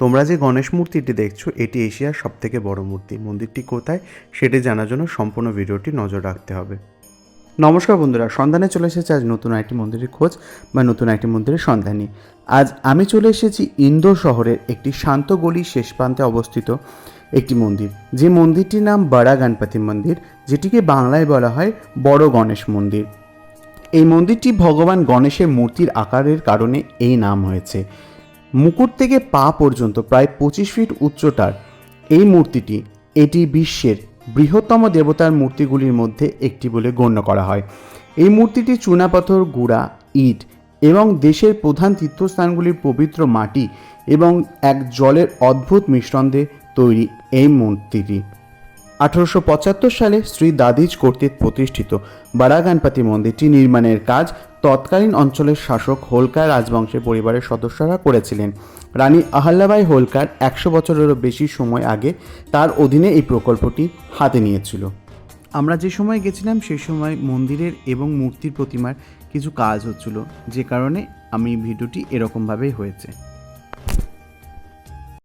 তোমরা যে গণেশ মূর্তিটি দেখছ, এটি এশিয়ার সবথেকে বড় মূর্তি। মন্দিরটি কোথায়, সেটি জানার জন্য সম্পূর্ণ ভিডিওটি নজর রাখতে হবে। নমস্কার বন্ধুরা, সন্ধানে চলে এসেছে আজ নতুন একটি মন্দিরের খোঁজ বা নতুন একটি মন্দিরের সন্ধানী। আজ আমি চলে এসেছি ইন্দোর শহরের একটি শান্ত গলির শেষ প্রান্তে অবস্থিত একটি মন্দির। যে মন্দিরটির নাম বড়া গণপতি মন্দির, যেটিকে বাংলায় বলা হয় বড় গণেশ মন্দির। এই মন্দিরটি ভগবান গণেশের মূর্তির আকারের কারণে এই নাম হয়েছে। মুকুট থেকে পা পর্যন্ত প্রায় পঁচিশ ফিট উচ্চতার এই মূর্তিটি এটি বিশ্বের বৃহত্তম দেবতার মূর্তিগুলির মধ্যে একটি বলে গণ্য করা হয়। এই মূর্তিটি চুনাপাথর, গুড়া, ইট এবং দেশের প্রধান তীর্থস্থানগুলির পবিত্র মাটি এবং এক জলের অদ্ভুত মিশ্রণ দিয়ে তৈরি এই মূর্তিটি। আঠারোশো পঁচাত্তর সালে শ্রী দাদিজ কর্তৃক প্রতিষ্ঠিত বারাগানপাতি মন্দিরটি নির্মাণের কাজ তৎকালীন অঞ্চলের শাসক হোলকার রাজবংশের পরিবারের সদস্যরা করেছিলেন। রানী আহল্লাবাই হোলকার একশো বছরেরও বেশি সময় আগে তার অধীনে এই প্রকল্পটি হাতে নিয়েছিল। আমরা যে সময় গেছিলাম সেই সময় মন্দিরের এবং মূর্তির প্রতিমার কিছু কাজ হচ্ছিল। যে কারণে আমি ভিডিওটি এরকমভাবেই হয়েছে।